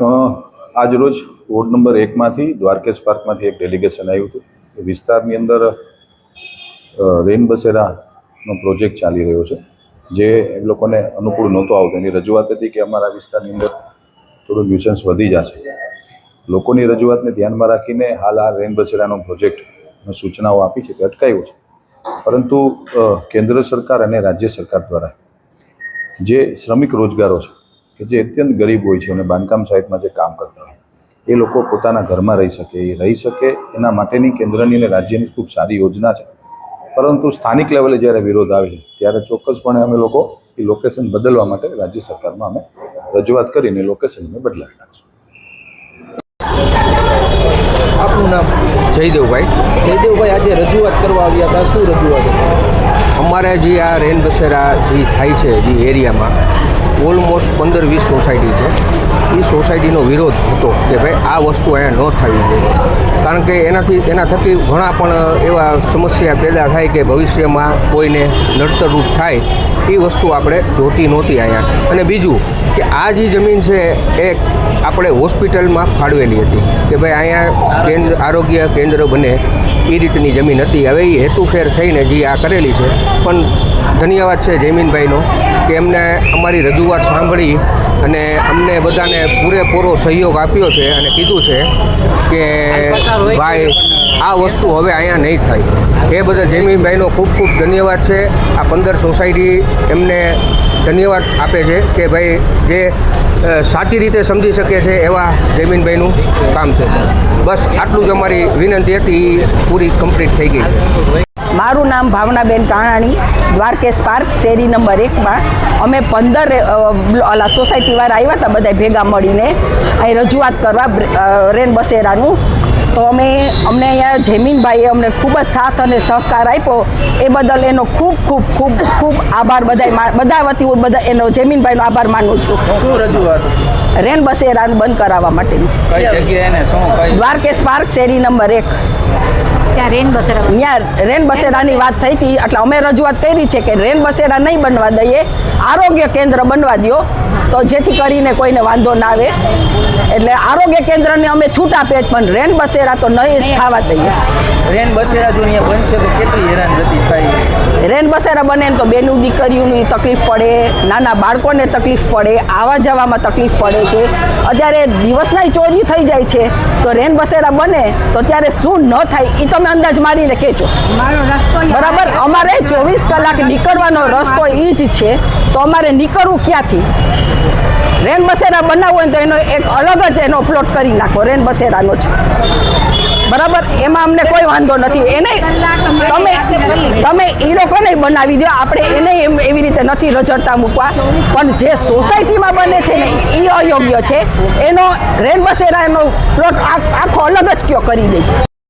અ, આજરોજ ward number એકમાંથી દ્વારકેશ પાર્કમાંથી એક ડેલિગેશન આવ્યું હતું. એ વિસ્તારની અંદર રેનબસેરાનો રેન બસેરાનો પ્રોજેક્ટ ચાલી રહ્યો છે. જે એ લોકોને અનુકૂળ નહોતો આવતો. એની રજૂઆત હતી કે અમારા વિસ્તારની અંદર થોડું ન્યુસન્સ વધી જશે. લોકોની રજૂઆતને ધ્યાનમાં રાખીને હાલ આ રેન બસેરાનો પ્રોજેક્ટ સૂચનાઓ આપી છે તે અટકાયું છે. પરંતુ કેન્દ્ર સરકાર અને રાજ્ય સરકાર દ્વારા જે શ્રમિક રોજગારો છે કે જે અત્યંત ગરીબ હોય છે અને બાંધકામ સાઇટમાં જે કામ કરતા હોય એ લોકો પોતાના ઘરમાં રહી શકે એ રહી શકે એના માટેની કેન્દ્રની અને રાજ્યની ખૂબ સારી યોજના છે. પરંતુ સ્થાનિક લેવલે જ્યારે વિરોધ આવે છે ત્યારે ચોક્કસપણે અમે લોકો એ લોકેશન બદલવા માટે રાજ્ય સરકારમાં અમે રજૂઆત કરીને લોકેશન અમે બદલાવી નાખશું. આપનું નામ? જયદેવભાઈ. જયદેવભાઈ આજે રજૂઆત કરવા આવ્યા હતા. શું રજૂઆત અમારે જે આ રેન બસેરા જે થાય છે જે એરિયામાં. ઓલમોસ્ટ પંદર વીસ સોસાયટી છે. એ સોસાયટીનો વિરોધ હતો કે ભાઈ આ વસ્તુ અહીંયા ન થવી જોઈએ. કારણ કે એનાથી, એના થકી ઘણા પણ એવા સમસ્યા પેદા થાય કે ભવિષ્યમાં કોઈને નડતરરૂપ થાય એ વસ્તુ આપણે જોતી નહોતી અહીંયા. અને બીજું કે આ જે જમીન છે એ આપણે હોસ્પિટલમાં ફાળવેલી હતી. કે ભાઈ અહીંયા કેન્દ્ર, આરોગ્ય કેન્દ્ર બને એ રીતની જમીન હતી. હવે એ હેતુફેર થઈને જે આ કરેલી છે. પણ ધન્યવાદ છે જયમીનભાઈનો. કે એમને અમારી રજૂઆત સાંભળી અને અમને બધાને પૂરેપૂરો સહયોગ આપ્યો છે અને કીધું છે કે ભાઈ, આ વસ્તુ હવે અહીંયા નહીં થાય. એ બધા જેમીનભાઈનો ખૂબ ખૂબ ધન્યવાદ છે. આ પંદર સોસાયટી એમને ધન્યવાદ આપે છે કે ભાઈ, જે સાચી રીતે સમજી શકે છે એવા જમીનભાઈનું કામ છે. બસ, આટલું જ અમારી વિનંતી હતી. પૂરી કમ્પ્લીટ થઈ ગઈ. મારું નામ ભાવનાબેન કાણાણી દ્વારકેશ પાર્ક શેરી નંબર એકમાં. અમે પંદર ઓલા સોસાયટીવાળા આવ્યા હતા બધા ભેગા મળીને. અહીં રજૂઆત કરવા રેન બસેરાનું. તો અમે અમને અહીંયા જમીનભાઈએ અમને ખૂબ જ સાથ અને સહકાર આપ્યો. એ બદલ એનો ખૂબ ખૂબ ખૂબ ખૂબ આભાર બધા બધા વતી હું બધા એનો જમીનભાઈનો આભાર માનું છું. શું રજૂઆત રેન બસેરાનું બંધ કરાવવા માટેનું. દ્વારકેશ પાર્ક શેરી નંબર એક. ત્યાં રેન બસેરા ત્યાં રેન બસેરાની વાત થઈ હતી. એટલે અમે રજૂઆત કરી છે કે રેન બસેરા નહીં બનવા દઈએ. આરોગ્ય કેન્દ્ર બનવા દો તો જેથી કરીને કોઈને વાંધો ના આવે. એટલે આરોગ્ય કેન્દ્રને અમે છૂટ આપીએ પણ રેન બસેરા તો નહીં થવા દઈએ. રેન બસેરા જો અહીંયા બનશે તો કેટલી હેરાનગતિ થાય? રેન બસેરા બને તો બેનું દીકરીઓની તકલીફ પડે નાના બાળકોને તકલીફ પડે આવા જવામાં તકલીફ પડે છે. અત્યારે દિવસના ચોરી થઈ જાય છે. તો રેન બસેરા બને તો ત્યારે શું ન થાય એ તમે અંદાજ મારીને કહેજો. રસ્તો બરાબર? અમારે ચોવીસ કલાક નીકળવાનો રસ્તો એ જ છે. તો અમારે નીકળવું ક્યાંથી? રેન બસેરા બનાવવો હોય તો એનો એક અલગ જ એનો પ્લોટ કરી નાખો. રેન બસેરાનો જ. બરાબર? એમાં અમને કોઈ વાંધો નથી. એને તમે તમે એ લોકોને બનાવી દો. આપણે એને એમ એવી રીતે નથી રજડતા મૂકવા. પણ જે સોસાયટીમાં બને છે ને એ અયોગ્ય છે. એનો રેન બસેરાનો પ્લોટ આખો અલગ જ કયો કરી દે.